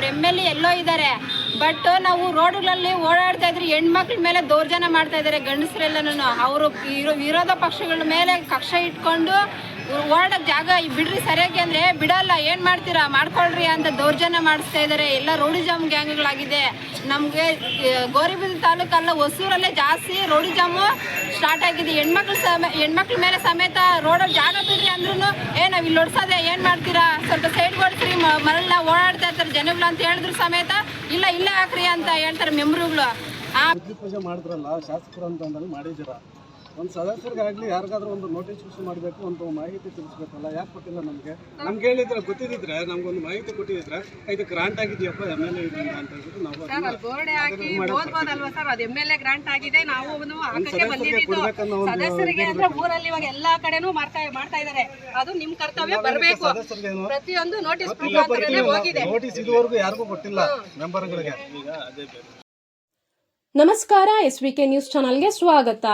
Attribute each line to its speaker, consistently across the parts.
Speaker 1: ಅವ್ರ M L ಎಲ್ಲೋ ಇದ್ದಾರೆ but ನಾವು ರೋಡ್ಗಳಲ್ಲಿ ಓಡಾಡ್ತಾ ಇದ್ರೆ ಹೆಣ್ಮಕ್ಳ ಮೇಲೆ ದೌರ್ಜನ್ಯ ಮಾಡ್ತಾ ಇದ್ದಾರೆ ಗಂಡಸರೆಲ್ಲನೂ ಅವರು ವಿರೋಧ ಪಕ್ಷಗಳ ಮೇಲೆ ಕಕ್ಷ ಇಟ್ಕೊಂಡು ಓಡಾಡಕ್ ಜಾಗ ಬಿಡ್ರಿ ಸರಿಯಾಗಿ ಅಂದ್ರೆ ಬಿಡಲ್ಲ, ಏನ್ ಮಾಡ್ತೀರಾ? ಮಾಡ್ಕೊಳ್ರಿ ಅಂತ ದೌರ್ಜನ್ಯ ಮಾಡಿಸ್ತಾ ಇದ್ದಾರೆ ಎಲ್ಲ ರೋಡಿ ಜಾಮ್ ಗ್ಯಾಂಗ್ಗಳಾಗಿದೆ. ನಮಗೆ ಗೌರಿಬಿದ ತಾಲೂಕಲ್ಲ ಹೊಸೂರಲ್ಲೇ ಜಾಸ್ತಿ ರೌಡಿಜಾಮು ಸ್ಟಾರ್ಟ್ ಆಗಿದೆ. ಹೆಣ್ಮಕ್ಳು ಸಮ, ಹೆಣ್ಮಕ್ಳ ಮೇಲೆ ಸಮೇತ ರೋಡಲ್ಲಿ ಜಾಗ ಬಿಡ್ರಿ ಅಂದ್ರೂ ಏ, ನಾವ್ ಇಲ್ಲಿ ಹೊಡ್ಸೋದೆ, ಏನ್ ಮಾಡ್ತೀರಾ? ಸ್ವಲ್ಪ ಸೈಡ್ ಓಡಿಸ್ರಿ, ಮ- ಮರಳನ್ನ ಓಡಾಡ್ತಾ ಇರ್ತಾರೆ ಜನಗಳು ಅಂತ ಹೇಳಿದ್ರು ಸಮೇತ, ಇಲ್ಲ, ಇಲ್ಲೇ ಹಾಕ್ರಿ ಅಂತ ಹೇಳ್ತಾರೆ
Speaker 2: ಪೂಜೆ ಮಾಡಿದ್ರಲ್ಲ, ಶಾಸಕರು ಅಂತ ಮಾಡಿದಿರ ಒಂದು ಸದಸ್ಯರಿಗಾಗಲಿ ಯಾರಿಗಾದ್ರೂ ಒಂದು ನೋಟಿಫಿಕೇಶನ್ ಮಾಡಬೇಕು ಅಂತ ಮಾಹಿತಿ ತಿಳಿಸ್ಬೇಕಲ್ಲ ಯಾಕೆ ಕೊಟ್ಟಿಲ್ಲ ನಮಗೆ? ನಮ್ಗೆ ಹೇಳಿದ್ರೆ ಗೊತ್ತಿದ್ದಿದ್ರೆ ನಮ್ಗೊಂದು ಮಾಹಿತಿ ಕೊಟ್ಟಿದ್ರೆ ಇದು ಗ್ರಾಂಟ್ ಆಗಿದೆಯಪ್ಪ ಎಂ ಎಲ್ ಎ ಇದರಿಂದ ಅಂತ ಹೇಳ್ಬಿಟ್ಟು ನಾವು
Speaker 3: ಆಗಿದೆ ನಾವು ಹಾಕಕ್ಕೆ
Speaker 2: ಸದಸ್ಯರಿಗೆ
Speaker 3: ಅಂದ್ರೆ ಊರಲ್ಲಿ ಇವಾಗ ಎಲ್ಲಾ ಕಡೆನೂ ಮಾಡ್ತಾ ಮಾಡ್ತಾ ಇದಾರೆ ಅದು ನಿಮ್ ಕರ್ತವ್ಯ ಬರಬೇಕು. ಪ್ರತಿಯೊಂದು ನೋಟಿಸ್ ಹೋಗಿದೆ.
Speaker 2: ನೋಟಿಸ್ ಇದುವರೆಗೂ ಯಾರಿಗೂ ಕೊಟ್ಟಿಲ್ಲ ಮೆಂಬರ್ಗಳಿಗೆ.
Speaker 4: ನಮಸ್ಕಾರ ಎಸ್ ವಿ ಕೆ ನ್ಯೂಸ್ ಚಾನಲ್ಗೆ ಸ್ವಾಗತ.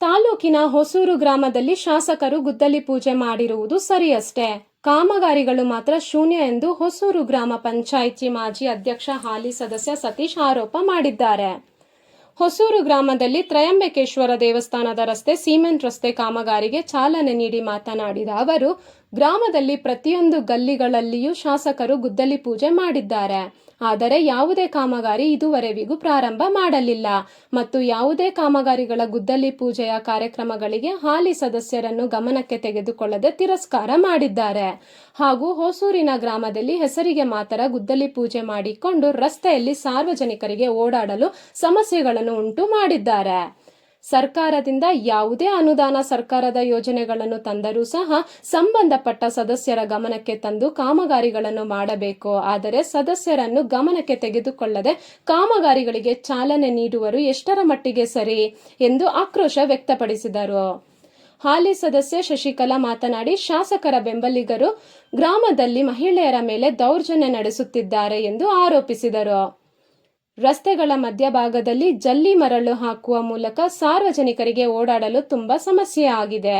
Speaker 4: ತಾಲೂಕಿನ ಹೊಸೂರು ಗ್ರಾಮದಲ್ಲಿ ಶಾಸಕರು ಗುದ್ದಲಿ ಪೂಜೆ ಮಾಡಿರುವುದು ಸರಿಯಷ್ಟೇ. ಕಾಮಗಾರಿಗಳು ಮಾತ್ರ ಶೂನ್ಯ ಎಂದು ಹೊಸೂರು ಗ್ರಾಮ ಪಂಚಾಯಿತಿ ಮಾಜಿ ಅಧ್ಯಕ್ಷ ಹಾಲಿ ಸದಸ್ಯ ಸತೀಶ್ ಆರೋಪ ಮಾಡಿದ್ದಾರೆ. ಹೊಸೂರು ಗ್ರಾಮದಲ್ಲಿ ತ್ರಯಂಬಕೇಶ್ವರ ದೇವಸ್ಥಾನದ ರಸ್ತೆ, ಸಿಮೆಂಟ್ ರಸ್ತೆ ಕಾಮಗಾರಿಗೆ ಚಾಲನೆ ನೀಡಿ ಮಾತನಾಡಿದ ಅವರು, ಗ್ರಾಮದಲ್ಲಿ ಪ್ರತಿಯೊಂದು ಗಲ್ಲಿಗಳಲ್ಲಿಯೂ ಶಾಸಕರು ಗುದ್ದಲಿ ಪೂಜೆ ಮಾಡಿದ್ದಾರೆ. ಆದರೆ ಯಾವುದೇ ಕಾಮಗಾರಿ ಇದುವರೆವಿಗೂ ಪ್ರಾರಂಭ ಮಾಡಲಿಲ್ಲ ಮತ್ತು ಯಾವುದೇ ಕಾಮಗಾರಿಗಳ ಗುದ್ದಲಿ ಪೂಜೆಯ ಕಾರ್ಯಕ್ರಮಗಳಿಗೆ ಹಾಲಿ ಸದಸ್ಯರನ್ನು ಗಮನಕ್ಕೆ ತೆಗೆದುಕೊಳ್ಳದೆ ತಿರಸ್ಕಾರ ಮಾಡಿದ್ದಾರೆ. ಹಾಗೂ ಹೊಸೂರಿನ ಗ್ರಾಮದಲ್ಲಿ ಹೆಸರಿಗೆ ಮಾತ್ರ ಗುದ್ದಲಿ ಪೂಜೆ ಮಾಡಿಕೊಂಡು ರಸ್ತೆಯಲ್ಲಿ ಸಾರ್ವಜನಿಕರಿಗೆ ಓಡಾಡಲು ಸಮಸ್ಯೆಗಳನ್ನು ಉಂಟು ಮಾಡಿದ್ದಾರೆ. ಸರ್ಕಾರದಿಂದ ಯಾವುದೇ ಅನುದಾನ ಸರ್ಕಾರದ ಯೋಜನೆಗಳನ್ನು ತಂದರೂ ಸಹ ಸಂಬಂಧಪಟ್ಟ ಸದಸ್ಯರ ಗಮನಕ್ಕೆ ತಂದು ಕಾಮಗಾರಿಗಳನ್ನು ಮಾಡಬೇಕು. ಆದರೆ ಸದಸ್ಯರನ್ನು ಗಮನಕ್ಕೆ ತೆಗೆದುಕೊಳ್ಳದೆ ಕಾಮಗಾರಿಗಳಿಗೆ ಚಾಲನೆ ನೀಡುವರು ಎಷ್ಟರ ಮಟ್ಟಿಗೆ ಸರಿ ಎಂದು ಆಕ್ರೋಶ ವ್ಯಕ್ತಪಡಿಸಿದರು. ಹಾಲಿ ಸದಸ್ಯ ಶಶಿಕಲಾ ಮಾತನಾಡಿ, ಶಾಸಕರ ಬೆಂಬಲಿಗರು ಗ್ರಾಮದಲ್ಲಿ ಮಹಿಳೆಯರ ಮೇಲೆ ದೌರ್ಜನ್ಯ ನಡೆಸುತ್ತಿದ್ದಾರೆ ಎಂದು ಆರೋಪಿಸಿದರು. ರಸ್ತೆಗಳ ಮಧ್ಯಭಾಗದಲ್ಲಿ ಜಲ್ಲಿ ಮರಳು ಹಾಕುವ ಮೂಲಕ ಸಾರ್ವಜನಿಕರಿಗೆ ಓಡಾಡಲು ತುಂಬಾ ಸಮಸ್ಯೆ ಆಗಿದೆ.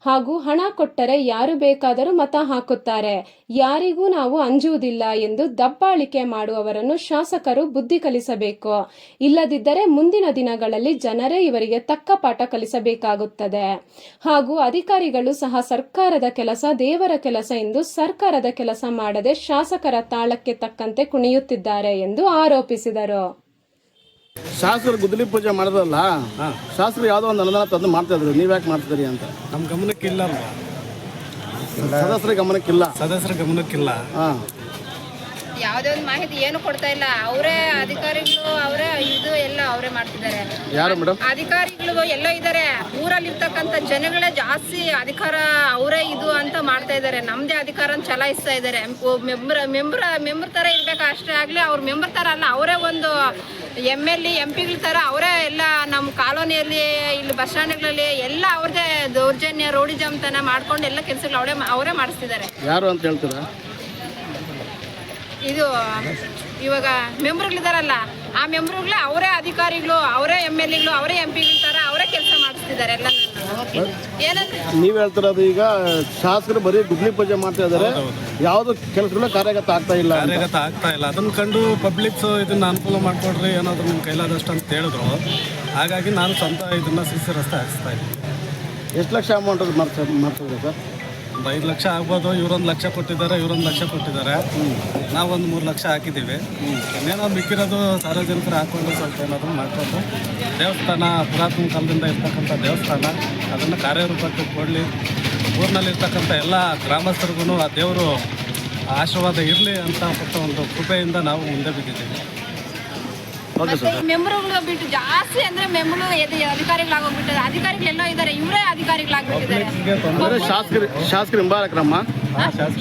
Speaker 4: ಹಾಗೂ ಹಣ ಕೊಟ್ಟರೆ ಯಾರು ಬೇಕಾದರೂ ಮತ ಹಾಕುತ್ತಾರೆ. ಯಾರಿಗೂ ನಾವು ಅಂಜುವುದಿಲ್ಲ ಎಂದು ದಬ್ಬಾಳಿಕೆ ಮಾಡುವವರನ್ನು ಶಾಸಕರು ಬುದ್ಧಿ ಕಲಿಸಬೇಕು. ಇಲ್ಲದಿದ್ದರೆ ಮುಂದಿನ ದಿನಗಳಲ್ಲಿ ಜನರೇ ಇವರಿಗೆ ತಕ್ಕ ಪಾಠ ಕಲಿಸಬೇಕಾಗುತ್ತದೆ. ಹಾಗೂ ಅಧಿಕಾರಿಗಳು ಸಹ ಸರ್ಕಾರದ ಕೆಲಸ, ದೇವರ ಕೆಲಸ ಎಂದು ಸರ್ಕಾರದ ಕೆಲಸ ಮಾಡದೆ ಶಾಸಕರ ತಾಳಕ್ಕೆ ತಕ್ಕಂತೆ ಕುಣಿಯುತ್ತಿದ್ದಾರೆ ಎಂದು ಆರೋಪಿಸಿದರು.
Speaker 5: ಶಾಸಕರು ಗುದ್ದಲಿ ಪೂಜೆ ಮಾಡಿದ್ರಲ್ಲ ಶಾಸ್ತ್ರ ಯಾವುದೋ ಒಂದು ಅನುದಾನ ತಂದು ಮಾಡ್ತಾ ಇದ್ರು. ನೀವ್ ಯಾಕೆ ಮಾಡ್ತಿದ್ರಿ ಅಂತ?
Speaker 2: ನಮ್ಮ ಗಮನಕ್ಕಿಲ್ಲ ಅಲ್ವಾ?
Speaker 5: ಸದಸ್ಯರ ಗಮನಕ್ಕಿಲ್ಲ.
Speaker 2: ಸದಸ್ಯರ ಗಮನಕ್ಕಿಲ್ಲ.
Speaker 5: ಹಾ.
Speaker 1: ಯಾವುದೇ ಒಂದು ಮಾಹಿತಿ ಏನು ಕೊಡ್ತಾ ಇಲ್ಲ. ಅವರೇ ಅಧಿಕಾರಿಗಳು ಅವರೇ ಇದು ಎಲ್ಲ ಅವರೇ ಮಾಡ್ತಿದ್ದಾರೆ.
Speaker 5: ಯಾರು ಮೇಡಮ್
Speaker 1: ಅಧಿಕಾರಿಗಳು ಎಲ್ಲ ಇದ್ದಾರೆ. ಊರಲ್ಲಿ ಇರ್ತಕ್ಕಂಥ ಜನಗಳೇ ಜಾಸ್ತಿ ಅಧಿಕಾರ ಅವರೇ ಇದು ಅಂತ ಮಾಡ್ತಾ ಇದ್ದಾರೆ. ನಮ್ದೇ ಅಧಿಕಾರ ಚಲಾಯಿಸ್ತಾ ಇದ್ದಾರೆ. ಮೆಂಬರ್ ಮೆಂಬರ್ ಮೆಂಬರ್ ತರ ಇರ್ಬೇಕು ಅಷ್ಟೇ ಆಗ್ಲಿ ಅವ್ರ ಮೆಂಬರ್ ತರ ಅಲ್ಲ. ಅವರೇ ಒಂದು ಎಂ ಎಲ್ ಎಂ ಪಿಗಳ ತರ ಅವರೇ ಎಲ್ಲ ನಮ್ಮ ಕಾಲೋನಿಯಲ್ಲಿ ಇಲ್ಲಿ ಬಸ್ ಸ್ಟ್ಯಾಂಡ್ಗಳಲ್ಲಿ ಎಲ್ಲ ಅವ್ರದೇ ದೌರ್ಜನ್ಯ ರೋಡಿಜಮ್ತನ ಮಾಡ್ಕೊಂಡು ಎಲ್ಲ ಕೆಲಸಗಳು ಅವರೇ ಅವರೇ ಮಾಡಿಸ್ತಿದ್ದಾರೆ.
Speaker 5: ಯಾರು ಅಂತ ಹೇಳ್ತೀರಾ?
Speaker 1: ಇದು ಇವಾಗ ಮೆಂಬರ್ಗಳಿದಾರಲ್ಲ ಆ ಮೆಂಬರ್ಗಳು ಅವರೇ ಅಧಿಕಾರಿಗಳು ಅವರೇ ಎಂ ಎಲ್ ಎಗಳು ಅವರೇ ಎಂ ಪಿಗಳ ತರ ಅವರೇ ಕೆಲಸ ಮಾಡಿಸ್ತಿದ್ದಾರೆ ಎಲ್ಲ. ಏನಂದ್ರೆ?
Speaker 5: ನೀವು ಹೇಳ್ತಿರೋದು ಈಗ ಶಾಸಕರು ಬರೀ ಗುಗ್ಲಿ ಪೂಜೆ ಮಾಡ್ತಾ ಇದಾರೆ ಯಾವ್ದು ಕೆಲಸಗಳು ಕಾರ್ಯಗತ ಆಗ್ತಾ ಇಲ್ಲ.
Speaker 2: ಕಾರ್ಯಗತ ಆಗ್ತಾ ಇಲ್ಲ. ಅದನ್ನ ಕಂಡು ಪಬ್ಲಿಕ್ಸ್ ಇದನ್ನ ಅನುಕೂಲ ಮಾಡ್ಕೊಡ್ರಿ ಏನಾದ್ರು ನಿಮ್ಮ ಕೈಲಾದಷ್ಟು ಅಂತ ಹೇಳಿದ್ರು. ಹಾಗಾಗಿ ನಾನು ಸ್ವಂತ ಇದನ್ನ ಸಿಸಿ ರಸ್ತೆ ಹಾಕ್ಸ್ತಾ ಇದ್ದೀನಿ.
Speaker 5: ಎಷ್ಟು ಲಕ್ಷ ಅಮೌಂಟ್ ಮಾಡ್ತಾ ಮಾಡ್ತಿದ್ರೆ ಸರ್?
Speaker 2: ಐದು ಲಕ್ಷ ಆಗ್ಬೋದು, ಇವರೊಂದು ಲಕ್ಷ ಕೊಟ್ಟಿದ್ದಾರೆ, ಇವರೊಂದು ಲಕ್ಷ ಕೊಟ್ಟಿದ್ದಾರೆ. ನಾವೊಂದು ಮೂರು ಲಕ್ಷ ಹಾಕಿದ್ದೀವಿ. ಇನ್ನೇನೋ ಮಿಕ್ಕಿರೋದು ಸಾರ್ವಜನಿಕರು ಹಾಕೊಂಡು ಸ್ವಲ್ಪ ಏನಾದರೂ ಮಾಡಿಕೊಂಡು ದೇವಸ್ಥಾನ, ಪುರಾತನ ಕಾಲದಿಂದ ಇರ್ತಕ್ಕಂಥ ದೇವಸ್ಥಾನ, ಅದನ್ನು ಕಾರ್ಯರೂಪಕ್ಕೆ ಕೊಡಲಿ. ಊರಿನಲ್ಲಿರ್ತಕ್ಕಂಥ ಎಲ್ಲ ಗ್ರಾಮಸ್ಥರಿಗೂ ಆ ದೇವರು ಆಶೀರ್ವಾದ ಇರಲಿ ಅಂತ ಒಂದು ಕೃಪೆಯಿಂದ ನಾವು ಮುಂದೆ ಬಿದ್ದಿದ್ದೀವಿ.
Speaker 1: ಮತ್ತೆ ಈ ಮೆಂಬರ್ಗಳು ಬಿಟ್ಟು ಜಾಸ್ತಿ ಅಂದ್ರೆ ಮೆಂಬರು ಅಧಿಕಾರಿಗಳಾಗೋಗ್ಬಿಟ್ಟಿದ್ದಾರೆ ಅಧಿಕಾರಿಗಳೆಲ್ಲ ಇದ್ದಾರೆ. ಇವರೇ ಅಧಿಕಾರಿಗಳಾಗ್ಬಿಟ್ಟಿದ್ದಾರೆ.
Speaker 5: ಅಂದ್ರೆ ಶಾಸಕರು ಶಾಸಕರು ಹಿಂಬಾಲಕರಮ್ಮ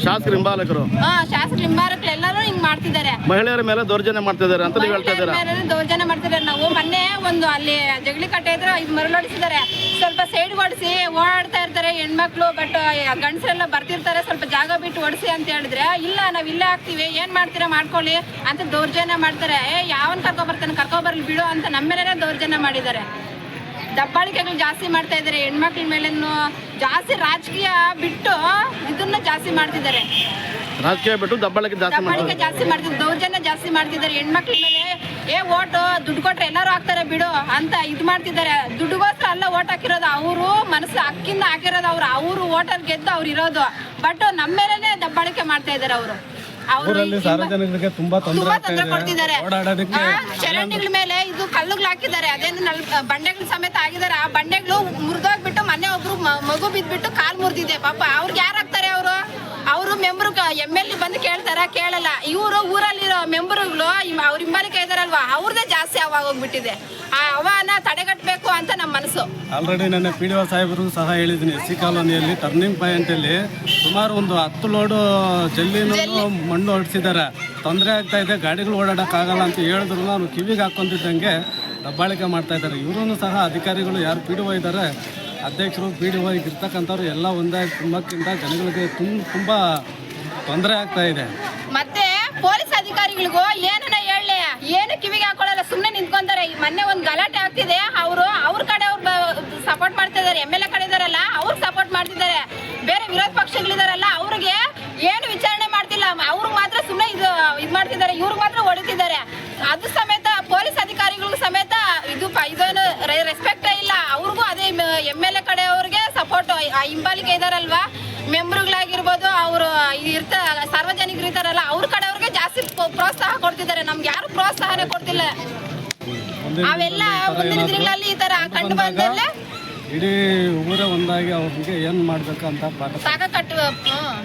Speaker 5: ಶಾಸಕರು ಹಿಂಬಾಲಕರು.
Speaker 1: ಹಾ ಶಾಸಕ ನಿಂಬಾರಕ್ಲು ಎಲ್ಲರೂ ಹಿಂಗ್ ಮಾಡ್ತಿದ್ದಾರೆ.
Speaker 5: ಮಹಿಳೆಯರ ಮೇಲೆ ದೌರ್ಜನ್ಯ ಮಾಡ್ತಿದ್ದಾರೆ ಅಂತ ನೀವು ಹೇಳ್ತಾ ಇದ್ದೀರಾ?
Speaker 1: ದೌರ್ಜನ್ಯ ಮಾಡ್ತಿದ್ದಾರೆ ನಾವು. ಮೊನ್ನೆ ಒಂದು ಅಲ್ಲಿ ಜಗಳಿ ಕಟ್ಟೆ ಇದ್ರೆ ಇದು ಮರಳೊಡಿಸಿದ್ದಾರೆ ಸ್ವಲ್ಪ ಸೈಡ್ ಹೊಡಿಸಿ ಓಡಾಡ್ತಾ ಇರ್ತಾರೆ ಹೆಣ್ಮಕ್ಳು ಬಟ್ ಗಂಡಸರೆಲ್ಲ ಬರ್ತಿರ್ತಾರೆ. ಸ್ವಲ್ಪ ಜಾಗ ಬಿಟ್ಟು ಓಡಿಸಿ ಅಂತ ಹೇಳಿದ್ರೆ ಇಲ್ಲ ನಾವ್ ಇಲ್ಲೇ ಹಾಕ್ತಿವಿ ಏನ್ ಮಾಡ್ತೀರಾ ಮಾಡ್ಕೊಳ್ಳಿ ಅಂತ ದೌರ್ಜನ್ಯ ಮಾಡ್ತಾರೆ. ಏ ಯಾವನ್ ಕರ್ಕೊ ಬರ್ತಾನೆ? ಕರ್ಕೊ ಬರ್ಲಿ ಬಿಡು ಅಂತ ನಮ್ಮ ಮೇಲೆ ದೌರ್ಜನ್ಯ ಮಾಡಿದ್ದಾರೆ. ದಬ್ಬಾಳಿಕೆಗಳು ಜಾಸ್ತಿ ಮಾಡ್ತಾ ಇದ್ದಾರೆ. ಹೆಣ್ಮಕ್ಳ ಮೇಲೆ ಜಾಸ್ತಿ ರಾಜಕೀಯ ಬಿಟ್ಟು ಇದನ್ನ ಜಾಸ್ತಿ ಮಾಡ್ತಿದ್ದಾರೆ.
Speaker 5: ರಾಜಕೀಯ ಬಿಟ್ಟು ದಬ್ಬಾಳಿಕೆ ಜಾಸ್ತಿ
Speaker 1: ದಬ್ಬಾಳಿಕೆ
Speaker 5: ಮಾಡ್ತಾರೆ
Speaker 1: ಜಾಸ್ತಿ ಮಾಡ್ತಿದ್ದಾರೆ. ದೌರ್ಜನ್ಯ ಜಾಸ್ತಿ ಮಾಡ್ತಿದ್ದಾರೆ. ಹೆಣ್ಮಕ್ಳ ಮೇಲೆ ಏ ಓಟು ದುಡ್ಡು ಕೊಟ್ರೆ ಎಲ್ಲರೂ ಹಾಕ್ತಾರೆ ಬಿಡು ಅಂತ ಇದು ಮಾಡ್ತಿದ್ದಾರೆ. ದುಡ್ಡುಗೋಸ್ಕರ ಅಲ್ಲ ಓಟ್ ಹಾಕಿರೋದು ಅವರು ಮನಸ್ಸು ಅಕ್ಕಿಂದ ಹಾಕಿರೋದು ಅವ್ರು. ಅವರು ಓಟಲ್ಲಿ ಗೆದ್ದು ಅವ್ರು ಇರೋದು. ಬಟ್ ನಮ್ಮ ಮೇಲೆನೆ ದಬ್ಬಾಳಿಕೆ ಮಾಡ್ತಾ ಇದ್ದಾರೆ ಅವರು.
Speaker 2: ಊರಲ್ಲಿ ಸಾರ್ವಜನಿಕರಿಗೆ ತುಂಬಾ ತೊಂದರೆ
Speaker 1: ತುಂಬಾ ತೊಂದರೆ ಕೊಡ್ತಿದ್ದಾರೆ.
Speaker 2: ಓಡಾಡೋದಕ್ಕೆ
Speaker 1: ಚರಂಡಿಗಳ ಮೇಲೆ ಇದು ಕಲ್ಲುಗಳು ಹಾಕಿದ್ದಾರೆ. ಅದೇನು ಬಂಡೆಗಳ ಬಂಡೆಗಳು ಸಮೇತ ಆಗಿದ್ದಾರೆ. ಆ ಬಂಡೆಗಳು ಮುರಿದೋಗ್ಬಿಟ್ಟು ಮನೆ ಒಬ್ರು ಮಗು ಬಿದ್ದ್ಬಿಟ್ಟು ಕಾಲ್ ಮುರಿದಿದೆ. ಪಾಪ ಅವ್ರಿಗೆ ಯಾರು ಹಾಕ್ತಾರೆ? ಅವರು ಅವರು ಮೆಂಬರ್ ಎಂ ಎಲ್ ಬಂದು ಕೇಳ್ತಾರ? ಕೇಳಲ್ಲ. ಇವರು ಊರಲ್ಲಿರೋ ಮೆಂಬರ್ಗಳು ಅವ್ರ ಹಿಂಬಾಲಿಕೆ ಇದಾರಲ್ವಾ? ಅವ್ರದ್ದೇ ಜಾಸ್ತಿ ಅವಾಗ ಹೋಗ್ಬಿಟ್ಟಿದೆ. ಆ ಅವನ ತಡೆಗಟ್ಟಬೇಕು ಅಂತ ನಮ್ಮ ಮನಸ್ಸು.
Speaker 2: ಆಲ್ರೆಡಿ ನನ್ನ ಪಿ ಡಿ ಒ ಸಾಹೇಬರು ಸಹ ಹೇಳಿದ್ದೀನಿ. ಎಸ್ ಸಿ ಕಾಲೋನಿಯಲ್ಲಿ ಟರ್ನಿಂಗ್ ಪಾಯಿಂಟಲ್ಲಿ ಸುಮಾರು ಒಂದು ಹತ್ತು ಲೋಡು ಜಲ್ಲಿನೂ ಮಣ್ಣು ಹೊಡ್ಸಿದ್ದಾರೆ. ತೊಂದರೆ ಆಗ್ತಾ ಇದೆ. ಗಾಡಿಗಳು ಓಡಾಡೋಕ್ಕಾಗಲ್ಲ ಅಂತ ಹೇಳಿದ್ರು. ನಾನು ಕಿವಿಗೆ ಹಾಕೊಂಡಿದ್ದಂಗೆ ದಬ್ಬಾಳಿಕೆ ಮಾಡ್ತಾ ಇದ್ದಾರೆ. ಇವರು ಸಹ ಅಧಿಕಾರಿಗಳು ಯಾರು ಪಿ ಡಿ ಒ ಇದ್ದಾರೆ ಅಧ್ಯಕ್ಷರು, ಪಿ ಡಿ ಇರ್ತಕ್ಕಂಥವ್ರು ಎಲ್ಲ ಒಂದಾಗಿ ತುಂಬಕ್ಕಿಂತ ಜನಗಳಿಗೆ ತುಂಬ ತುಂಬ ತೊಂದರೆ ಆಗ್ತಾ ಇದೆ.
Speaker 1: ಮತ್ತೆ ಪೊಲೀಸ್ ಅಧಿಕಾರಿಗಳಿಗೂ ಏನನ್ನ ಹೇಳಲಿ ಏನು ಕಿವಿಗೆ ಹಾಕೊಳ್ಳಲ್ಲ ಸುಮ್ಮನೆ ನಿಂತ್ಕೊಂತಾರೆ. ಮೊನ್ನೆ ಒಂದು ಗಲಾಟೆ ಆಗ್ತಿದೆ. ಅವರು ಅವ್ರ ಕಡೆ ಅವ್ರು ಸಪೋರ್ಟ್ ಮಾಡ್ತಿದ್ದಾರೆ ಎಂ ಎಲ್ ಎ ಕಡೆ ಇದಾರಲ್ಲ, ಅವ್ರು ಸಪೋರ್ಟ್ ಮಾಡ್ತಿದ್ದಾರೆ. ಬೇರೆ ವಿರೋಧ ಪಕ್ಷಗಳಿದಾರಲ್ಲ ಅವ್ರಿಗೆ ಏನು ವಿಚಾರಣೆ ಮಾಡ್ತಿಲ್ಲ. ಅವ್ರಿಗೆ ಮಾತ್ರ ಸುಮ್ಮನೆ ಇದು ಇದು ಮಾಡ್ತಿದ್ದಾರೆ. ಇವ್ರಿಗೆ ಮಾತ್ರ ಹೊಡಿತಿದ್ದಾರೆ. ಅದು ಸಮೇತ ಹಿಂಬಾಲಿಕೆ ಇದಾರಲ್ವಾ? ಮೆಂಬರ್ಗಳಾಗಿರ್ಬೋದು ಅವರು ಇರ್ತ ಸಾರ್ವಜನಿಕರು ಇರ್ತಾರಲ್ಲ ಅವ್ರ ಕಡೆಯವ್ರಿಗೆ ಜಾಸ್ತಿ ಪ್ರೋತ್ಸಾಹ ಕೊಡ್ತಿದ್ದಾರೆ. ನಮ್ಗೆ ಯಾರು ಪ್ರೋತ್ಸಾಹನೇ ಕೊಡ್ತಿಲ್ಲ. ಅವೆಲ್ಲ ಮುಂದಿನ ದಿನಗಳಲ್ಲಿ ಈ ತರ ಕಂಡು ಬಂದಲ್ಲ?
Speaker 2: ಇಡೀ ಊರೇ ಒಂದಾಗಿ ಅವ್ರಿಗೆ ಏನ್ ಮಾಡ್ಬೇಕಂತ
Speaker 1: ಸಾಕ ಕಟ್ಟು ಹ್ಮ್.